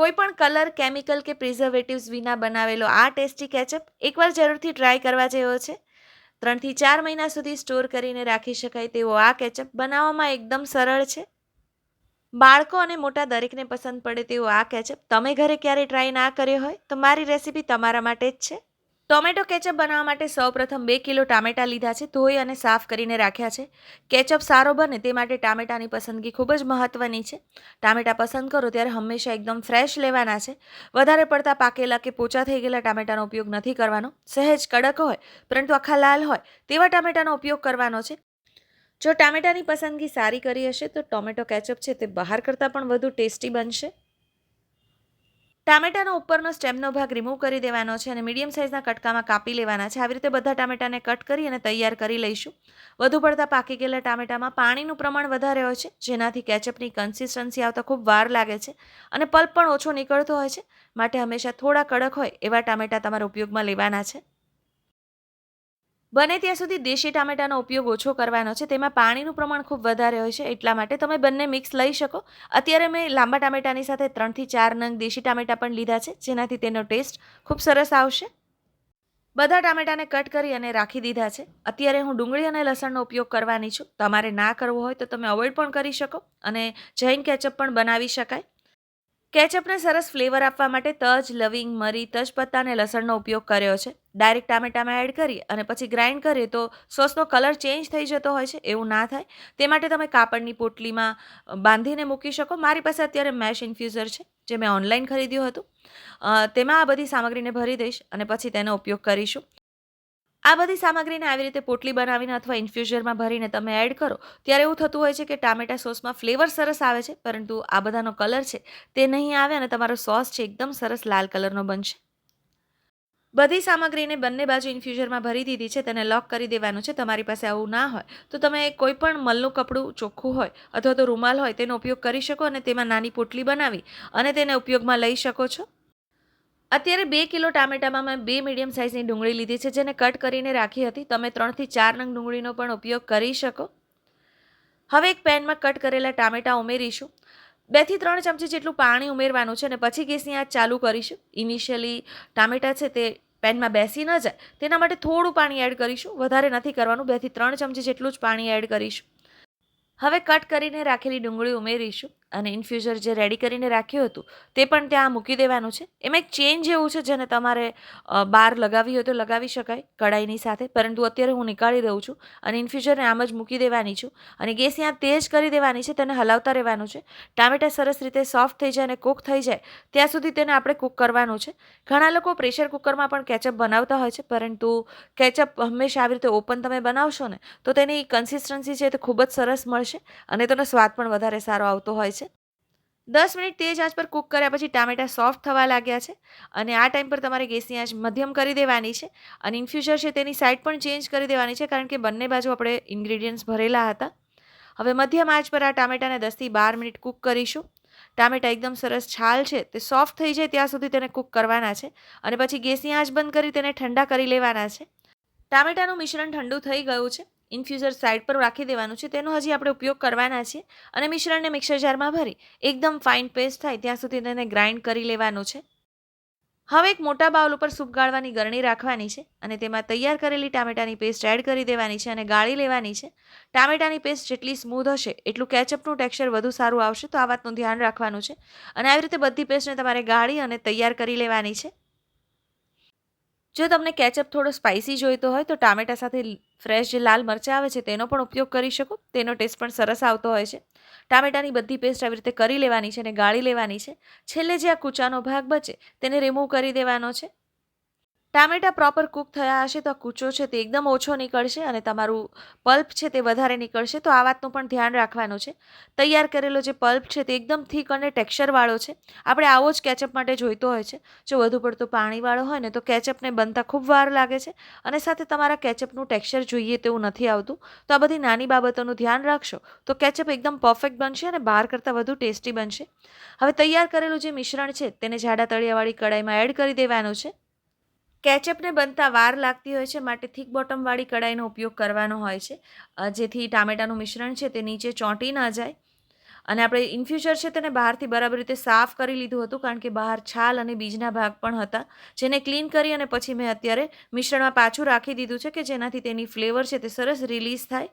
કોઈ પણ colour, chemical કે પ્રિઝર્વેટિવ્સ વિના બનાવેલો આ ટેસ્ટી કેચઅપ એકવાર જરૂરથી ટ્રાય કરવા જેવો છે. ત્રણથી ચાર મહિના સુધી સ્ટોર કરીને રાખી શકાય તેવો આ કેચઅપ બનાવવામાં એકદમ સરળ છે. બાળકો અને મોટા દરેકને પસંદ પડે તેવો આ કેચઅપ તમે ઘરે ક્યારેય ટ્રાય ના કર્યો હોય તો મારી રેસીપી તમારા માટે જ છે. ટોમેટો કેચઅપ બનાવવા માટે સૌપ્રથમ બે કિલો ટામેટાં લીધા છે, ધોઈ અને સાફ કરીને રાખ્યા છે. કેચઅપ સારો બને તે માટે ટામેટાની પસંદગી ખૂબ જ મહત્ત્વની છે. ટામેટાં પસંદ કરો ત્યારે હંમેશા એકદમ ફ્રેશ લેવાના છે. વધારે પડતા પાકેલા કે પોચા થઈ ગયેલા ટામેટાનો ઉપયોગ નથી કરવાનો. સહેજ કડક હોય, પરંતુ આખા લાલ હોય, તેવા ટામેટાનો ઉપયોગ કરવાનો છે. જો ટામેટાની પસંદગી સારી કરી હશે, તો ટોમેટો કેચઅપ છે તે બહાર કરતાં પણ વધુ ટેસ્ટી બનશે. ટામેટાનો ઉપરનો સ્ટેમનો ભાગ રિમૂવ કરી દેવાનો છે અને મીડિયમ સાઇઝના કટકામાં કાપી લેવાના છે. આવી રીતે બધા ટામેટાને કટ કરી અને તૈયાર કરી લઈશું. વધુ પડતા પાકી ગયેલા ટામેટામાં પાણીનું પ્રમાણ વધારે હોય છે, જેનાથી કેચઅપની કન્સિસ્ટન્સી આવતા ખૂબ વાર લાગે છે અને પલ્પ પણ ઓછો નીકળતો હોય છે. માટે હંમેશા થોડા કડક હોય એવા ટામેટા તમારા ઉપયોગમાં લેવાના છે. બને ત્યાં સુધી દેશી ટામેટાનો ઉપયોગ ઓછો કરવાનો છે. તેમાં પાણીનું પ્રમાણ ખૂબ વધારે હોય છે, એટલા માટે તમે બંને મિક્સ લઈ શકો. અત્યારે મેં લાંબા ટામેટાની સાથે ત્રણથી ચાર નંગ દેશી ટામેટા પણ લીધા છે, જેનાથી તેનો ટેસ્ટ ખૂબ સરસ આવશે. બધા ટામેટાને કટ કરી અને રાખી દીધા છે. અત્યારે હું ડુંગળી અને લસણનો ઉપયોગ કરવાની છું. તમારે ના કરવો હોય તો તમે અવોઇડ પણ કરી શકો અને જૈન કેચઅપ પણ બનાવી શકાય. કેચઅપને સરસ ફ્લેવર આપવા માટે તજ, લવિંગ, મરી, તજપત્તા અને લસણનો ઉપયોગ કર્યો છે. ડાયરેક્ટ ટામેટામાં એડ કરી અને પછી ગ્રાઇન્ડ કરીએ તો સોસનો કલર ચેન્જ થઈ જતો હોય છે, એવું ના થાય. તે માટે તમે કાપડની પોટલીમાં બાંધીને મૂકી શકો. મારી પાસે અત્યારે મેશ ઇન્ફ્યુઝર છે, જે મેં ઓનલાઈન ખરીદ્યું હતું. તેમાં આ બધી સામગ્રીને ભરી દઈશ અને પછી તેનો ઉપયોગ કરીશું. આ બધી સામગ્રીને આવી રીતે પોટલી બનાવીને અથવા ઇન્ફ્યુઝરમાં ભરીને તમે એડ કરો, ત્યારે એવું થતું હોય છે કે ટામેટા સોસમાં ફ્લેવર સરસ આવે છે, પરંતુ આ બધાનો કલર છે તે નહીં આવે અને તમારો સોસ છે એકદમ સરસ લાલ કલરનો બનશે. બધી સામગ્રીને બંને બાજુ ઇન્ફ્યુઝરમાં ભરી દીધી છે, તેને લોક કરી દેવાનું છે, તમારી પાસે આવું ના હોય, તો તમે કોઈ પણ મલનું કપડું ચોખ્ખું હોય અથવા તો રૂમાલ હોય, તેનો ઉપયોગ કરી શકો અને તેમાં નાની પોટલી બનાવી અને તેને ઉપયોગમાં લઈ શકો છો. અત્યારે બે કિલો ટામેટામાં મેં બે મીડિયમ સાઇઝની ડુંગળી લીધી છે, જેને કટ કરીને રાખી હતી. તમે ત્રણથી ચાર નંગ ડુંગળીનો પણ ઉપયોગ કરી શકો. હવે એક પેનમાં કટ કરેલા ટામેટાં ઉમેરીશું. બેથી ત્રણ ચમચી જેટલું પાણી ઉમેરવાનું છે અને પછી ગેસની આંચ ચાલુ કરીશું. ઇનિશિયલી ટામેટાં છે તે પેનમાં બેસી ન જાય, તેના માટે થોડું પાણી એડ કરીશું. વધારે નથી કરવાનું, બેથી ત્રણ ચમચી જેટલું જ પાણી એડ કરીશું. હવે કટ કરીને રાખેલી ડુંગળી ઉમેરીશું. અને ઇન્ફ્યુઝર જે રેડી કરીને રાખ્યું હતું, તે પણ ત્યાં મૂકી દેવાનું છે. એમાં એક ચેન જેવું છે, જેને તમારે બહાર લગાવી હોય તો લગાવી શકાય, કડાઈની સાથે. પરંતુ અત્યારે હું નીકાળી દઉં છું અને ઇન્ફ્યુઝરને આમ જ મૂકી દેવાની છું. અને ગેસ ત્યાં તેજ કરી દેવાની છે, તેને હલાવતા રહેવાનું છે. ટામેટા સરસ રીતે સોફ્ટ થઈ જાય અને કૂક થઈ જાય, ત્યાં સુધી તેને આપણે કૂક કરવાનું છે. ઘણા લોકો પ્રેશર કુકરમાં પણ કેચઅપ બનાવતા હોય છે, પરંતુ કેચઅપ હંમેશા આવી રીતે ઓપન તમે બનાવશો ને, તો તેની કન્સિસ્ટન્સી છે તે ખૂબ જ સરસ મળશે અને તેનો સ્વાદ પણ વધારે સારો આવતો હોય છે. દસ મિનિટ તેજ આંચ પર કૂક કર્યા પછી ટામેટા સોફ્ટ થવા લાગ્યા છે અને આ ટાઈમ પર તમારે ગેસની આંચ મધ્યમ કરી દેવાની છે અને ઇન્ફ્યુઝર છે તેની સાઈડ પણ ચેન્જ કરી દેવાની છે કારણ કે બંને બાજુ આપણે ઇન્ગ્રીડિયન્ટ્સ ભરેલા હતા. હવે મધ્યમ આંચ પર આ ટામેટાને દસથી બાર મિનિટ કૂક કરીશું. ટામેટા એકદમ સરસ છાલ છે તે સોફ્ટ થઈ જાય ત્યાં સુધી તેને કૂક કરવાના છે અને પછી ગેસની આંચ બંધ કરી તેને ઠંડા કરી લેવાના છે. ટામેટાનું મિશ્રણ ઠંડુ થઈ ગયું છે. ઇન્ફ્યુઝર સાઈડ પર રાખી દેવાનું છે, તેનો હજી આપણે ઉપયોગ કરવાના છીએ અને મિશ્રણને મિક્સર જારમાં ભરી, એકદમ ફાઇન પેસ્ટ થાય, ત્યાં સુધી તેને ગ્રાઇન્ડ કરી લેવાનું છે. હવે એક મોટા બાઉલ ઉપર સૂપ ગાળવાની ગરણી રાખવાની છે અને તેમાં તૈયાર કરેલી ટામેટાની પેસ્ટ એડ કરી દેવાની છે અને ગાળી લેવાની છે. ટામેટાની પેસ્ટ જેટલી સ્મૂધ હશે, એટલું કેચઅપનું ટેક્સચર વધુ સારું આવશે, તો આ વાતનું ધ્યાન રાખવાનું છે. અને આવી રીતે બધી પેસ્ટને તમારે ગાળી અને તૈયાર કરી લેવાની છે. જો તમને કેચઅપ થોડો સ્પાઇસી જોઈતો હોય તો ટામેટા સાથે ફ્રેશ જે લાલ મરચાં આવે છે તેનો પણ ઉપયોગ કરી શકો. તેનો ટેસ્ટ પણ સરસ આવતો હોય છે. ટામેટાની બધી પેસ્ટ આવી રીતે કરી લેવાની છે અને ગાળી લેવાની છે. છેલ્લે જે આ કૂચાનો ભાગ બચે, તેને રિમૂવ કરી દેવાનો છે. ટામેટા પ્રોપર કૂક થયા હશે તો કૂચો છે તે એકદમ ઓછો નીકળશે અને તમારું પલ્પ છે તે વધારે નીકળશે. તો આ વાતનું પણ ધ્યાન રાખવાનું છે. તૈયાર કરેલો જે પલ્પ છે તે એકદમ થીક અને ટેક્સચરવાળો છે. આપણે આવો જ કેચઅપ માટે જોઈતો હોય છે. જો વધુ પડતો પાણીવાળો હોય ને તો કેચઅપને બનતા ખૂબ વાર લાગે છે અને સાથે તમારા કેચઅપનું ટેક્સચર જોઈએ તેવું નથી આવતું. તો આ બધી નાની બાબતોનું ધ્યાન રાખશો તો કેચઅપ એકદમ પરફેક્ટ બનશે અને બહાર કરતાં વધુ ટેસ્ટી બનશે. હવે તૈયાર કરેલું જે મિશ્રણ છે તેને જાડા તળિયાવાળી કડાઈમાં એડ કરી દેવાનું છે. કેચઅપને બનતા વાર લાગતી હોય છે, માટે થીક બોટમવાળી કડાઈનો ઉપયોગ કરવાનો હોય છે. જેથી ટામેટાનું મિશ્રણ છે તે નીચે ચોંટી ન જાય. અને આપણે ઇન્ફ્યુઝર છે તેને બહારથી બરાબર રીતે સાફ કરી લીધું હતું, કારણ કે બહાર છાલ અને બીજના ભાગ પણ હતા. જેને ક્લીન કરી અને પછી મેં અત્યારે મિશ્રણમાં પાછું રાખી દીધું છે કે જેનાથી તેની ફ્લેવર છે તે સરસ રિલીઝ થાય.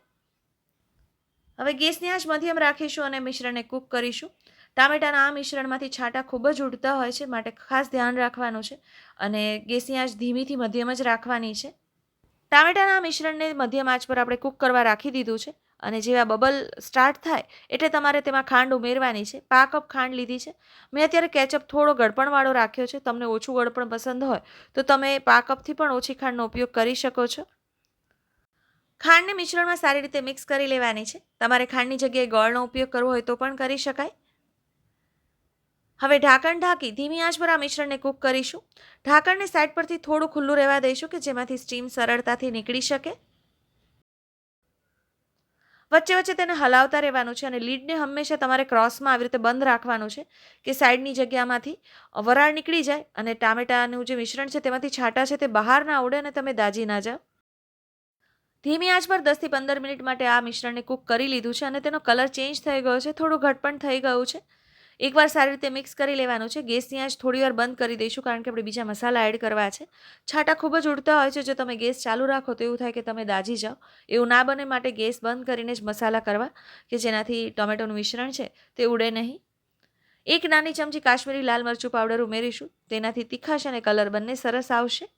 હવે ગેસની આંચ મધ્યમ રાખીશું અને મિશ્રણને કૂક કરીશું. ટામેટાના આ મિશ્રણમાંથી છાંટા ખૂબ જ ઉડતા હોય છે, માટે ખાસ ધ્યાન રાખવાનું છે અને ગેસની આંચ ધીમીથી મધ્યમ જ રાખવાની છે. ટામેટાના મિશ્રણને મધ્યમ આંચ પર આપણે કૂક કરવા રાખી દીધું છે અને જેવા બબલ સ્ટાર્ટ થાય એટલે તમારે તેમાં ખાંડ ઉમેરવાની છે. પા કપ ખાંડ લીધી છે. મેં અત્યારે કેચઅપ થોડો ગળપણવાળો રાખ્યો છે. તમને ઓછું ગળપણ પસંદ હોય તો તમે પા કપથી પણ ઓછી ખાંડનો ઉપયોગ કરી શકો છો. ખાંડને મિશ્રણમાં સારી રીતે મિક્સ કરી લેવાની છે. તમારે ખાંડની જગ્યાએ ગોળનો ઉપયોગ કરવો હોય તો પણ કરી શકાય. હવે ઢાંકણ ઢાંકી ધીમી આંચ પર આ મિશ્રણને કૂક કરીશું. ઢાંકણને સાઈડ પરથી થોડું ખુલ્લું રહેવા દઈશું કે જેમાંથી સ્ટીમ સરળતાથી નીકળી શકે. વચ્ચે વચ્ચે તેને હલાવતા રહેવાનું છે અને લીડને હંમેશા તમારે ક્રોસમાં આવી રીતે બંધ રાખવાનું છે કે સાઈડની જગ્યામાંથી વરાળ નીકળી જાય અને ટામેટાનું જે મિશ્રણ છે તેમાંથી છાંટા છે તે બહાર ના ઉડે અને તમે દાજી ના જાઓ. ધીમી આંચ પર દસથી પંદર મિનિટ માટે આ મિશ્રણને કૂક કરી લીધું છે અને તેનો કલર ચેન્જ થઈ ગયો છે, થોડું ઘટપણ થઈ ગયું છે. એકવાર સારી રીતે મિક્સ કરી લેવાનું છે. ગેસની આંચ થોડી વાર બંધ કરી દઈશું કારણ કે આપણે બીજા મસાલા એડ કરવા છે. છાંટા ખૂબ જ ઉડતા હોય છે. જો તમે ગેસ ચાલુ રાખો તો એવું થાય કે તમે દાજી જાઓ. એવું ના બને માટે ગેસ બંધ કરીને જ મસાલા કરવા કે જેનાથી ટોમેટોનું મિશ્રણ છે તે ઉડે નહીં. એક નાની ચમચી કાશ્મીરી લાલ મરચું પાવડર ઉમેરીશું. તેનાથી તીખાશ અને કલર બંને સરસ આવશે.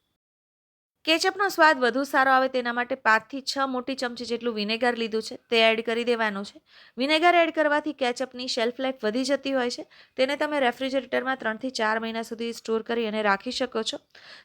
કેચઅપનો સ્વાદ વધુ સારો આવે તેના માટે પાંચથી છ મોટી ચમચી જેટલું વિનેગર લીધું છે. તે એડ કરી દેવાનું છે. વિનેગર એડ કરવાથી કેચઅપની શેલ્ફ લાઈફ વધી જતી હોય છે. તેને તમે રેફ્રિજરેટરમાં ત્રણથી ચાર મહિના સુધી સ્ટોર કરી અને રાખી શકો છો.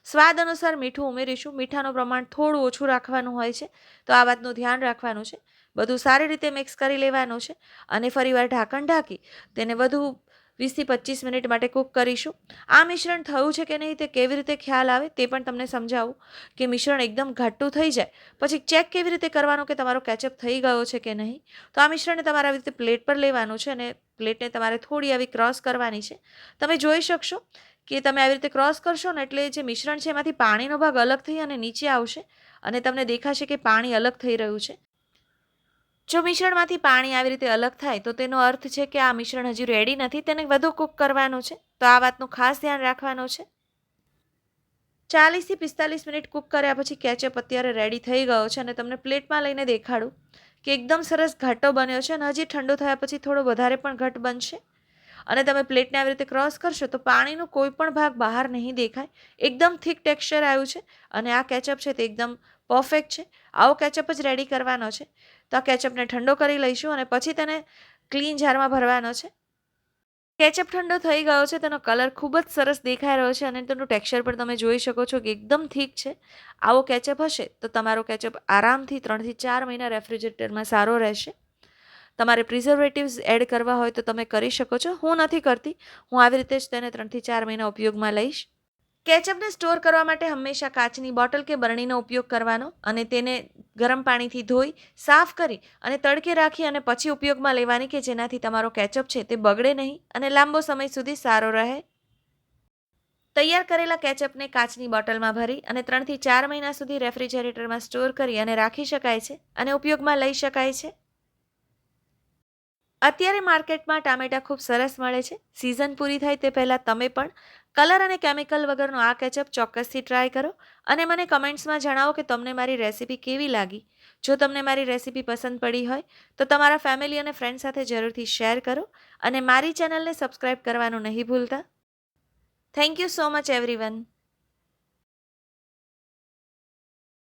સ્વાદ અનુસાર મીઠું ઉમેરીશું. મીઠાનું પ્રમાણ થોડું ઓછું રાખવાનું હોય છે. તો આ વાતનું ધ્યાન રાખવાનું છે. બધું સારી રીતે મિક્સ કરી લેવાનું છે. અને ફરીવાર ઢાંકણ ઢાંકી તેને વધુ વીસથી પચીસ મિનિટ માટે કૂક કરીશું. આ મિશ્રણ થયું છે કે નહીં તે કેવી રીતે ખ્યાલ આવે તે પણ તમને સમજાવું કે મિશ્રણ એકદમ ઘાટું થઈ જાય. પછી ચેક કેવી રીતે કરવાનું કે તમારો કેચઅપ થઈ ગયો છે કે નહીં? તો આ મિશ્રણને તમારે આવી રીતે પ્લેટ પર લેવાનું છે અને પ્લેટને તમારે થોડી આવી ક્રોસ કરવાની છે. તમે જોઈ શકશો કે તમે આવી રીતે ક્રોસ કરશો ને એટલે જે મિશ્રણ છે એમાંથી પાણીનો ભાગ અલગ થઈ અને નીચે આવશે અને તમને દેખાશે કે પાણી અલગ થઈ રહ્યું છે. જો મિશ્રણમાંથી પાણી આવી રીતે અલગ થાય, તો તેનો અર્થ છે કે આ મિશ્રણ હજી રેડી નથી, તેને વધુ કૂક કરવાનું છે. તો આ વાતનું ખાસ ધ્યાન રાખવાનું છે. ચાલીસથી પિસ્તાલીસ મિનિટ કૂક કર્યા પછી કેચઅપ અત્યારે રેડી થઈ ગયો છે અને તમને પ્લેટમાં લઈને દેખાડું કે એકદમ સરસ ઘાટો બન્યો છે અને હજી ઠંડો થયા પછી થોડો વધારે પણ ઘટ બનશે. અને તમે પ્લેટને આવી રીતે ક્રોસ કરશો તો પાણીનો કોઈ પણ ભાગ બહાર નહીં દેખાય. એકદમ થીક ટેક્સચર આવ્યું છે અને આ કેચઅપ છે તે એકદમ પરફેક્ટ છે. આવો કેચઅપ જ રેડી કરવાનો છે. તો આ કેચઅપને ઠંડો કરી લઈશું અને પછી તેને ક્લીન જારમાં ભરવાનો છે. કેચઅપ ઠંડો થઈ ગયો છે, તેનો કલર ખૂબ જ સરસ દેખાઈ રહ્યો છે અને તેનું ટેક્સચર પણ તમે જોઈ શકો છો કે એકદમ થીક છે. આવો કેચઅપ હશે તો તમારો કેચઅપ આરામથી ત્રણથી ચાર મહિના રેફ્રિજરેટરમાં સારો રહેશે. તમારે પ્રિઝર્વેટિવ્સ એડ કરવા હોય તો તમે કરી શકો છો. હું નથી કરતી. હું આવી રીતે જ તેને ત્રણથી ચાર મહિના ઉપયોગમાં લઈશ. કેચઅપને સ્ટોર કરવા માટે હંમેશા કાચની બોટલ કે બરણીનો ઉપયોગ કરવાનો અને તેને ગરમ પાણીથી ધોઈ, સાફ કરી અને તડકે રાખી અને પછી ઉપયોગમાં લેવાની કે જેનાથી તમારો કેચઅપ છે તે બગડે નહીં અને લાંબો સમય સુધી સારો રહે. તૈયાર કરેલા કેચઅપને કાચની બોટલમાં ભરી અને ત્રણથી ચાર મહિના સુધી રેફ્રિજરેટરમાં સ્ટોર કરી અને રાખી શકાય છે અને ઉપયોગમાં લઈ શકાય છે. અત્યારે માર્કેટમાં ટામેટા ખૂબ સરસ મળે છે. સિઝન પૂરી થાય તે પહેલાં તમે પણ કલર અને કેમિકલ વગરનો આ કેચઅપ ચોક્કસથી ટ્રાય કરો અને મને કમેન્ટ્સમાં જણાવો કે તમને મારી રેસિપી કેવી લાગી. જો તમને મારી રેસિપી પસંદ પડી હોય, તો તમારા ફેમિલી અને ફ્રેન્ડ સાથે જરૂરથી શેર કરો અને મારી ચેનલને સબસ્ક્રાઈબ કરવાનું નહીં ભૂલતા. Thank you so much, everyone.